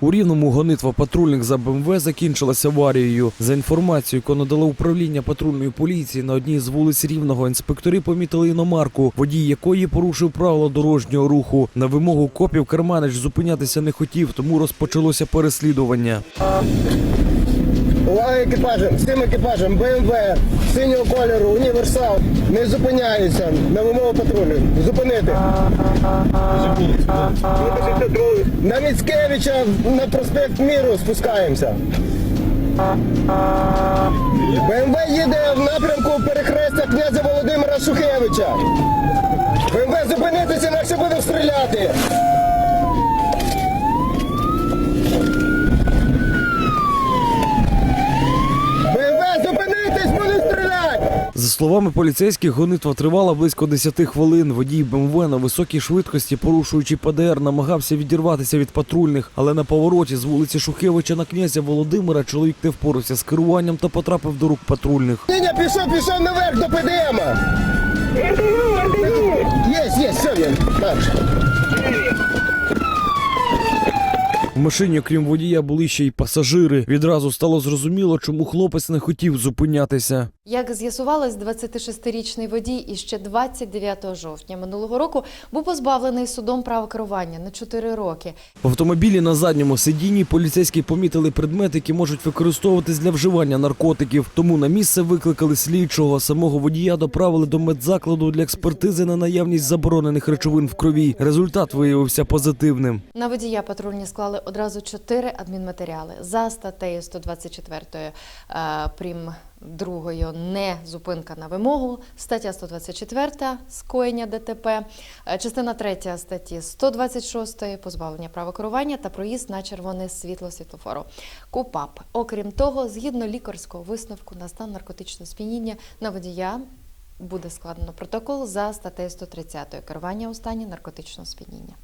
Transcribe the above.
У рівному гонитва патрульних за БМВ закінчилася аварією. За інформацією, яку надало управління патрульної поліції на одній з вулиць Рівного, інспектори помітили іномарку, водій якої порушив правила дорожнього руху. На вимогу копів Керманич зупинятися не хотів, тому розпочалося переслідування. Екіпажем, всім екіпажем БМВ синього кольору, універсал не зупиняється на вимогу патрулю. Зупинити. На Міцкевича на проспект Міру спускаємося. БМВ їде в напрямку перехрестя князя Володимира Шухевича. БМВ зупинитися, інакше будемо стріляти. БМВ зупинитись, будемо стріляти! За словами поліцейських, гонитва тривала близько 10 хвилин. Водій БМВ на високій швидкості, порушуючи ПДР, намагався відірватися від патрульних, але на повороті з вулиці Шухевича на князя Володимира чоловік не впорався з керуванням та потрапив до рук патрульних. Ніня, пішов, пішов наверх до ПДМ. Є, є, все він. В машині, окрім водія, були ще й пасажири. Відразу стало зрозуміло, чому хлопець не хотів зупинятися. Як з'ясувалось, 26-річний водій іще 29 жовтня минулого року був позбавлений судом права керування на 4 роки. В автомобілі на задньому сидінні поліцейські помітили предмети, які можуть використовуватись для вживання наркотиків. Тому на місце викликали слідчого. Самого водія доправили до медзакладу для експертизи на наявність заборонених речовин в крові. Результат виявився позитивним. На водія патрульні склали одразу 4 адмінматеріали за статтею 124 е, прим. Другою не зупинка на вимогу, стаття 124 скоєння ДТП, е, частина 3 статті 126 позбавлення права керування та проїзд на червоне світло світлофору. КУПАП. Окрім того, згідно лікарського висновку на стан наркотичного сп'яніння на водія буде складено протокол за статтею 130 керування у стані наркотичного сп'яніння.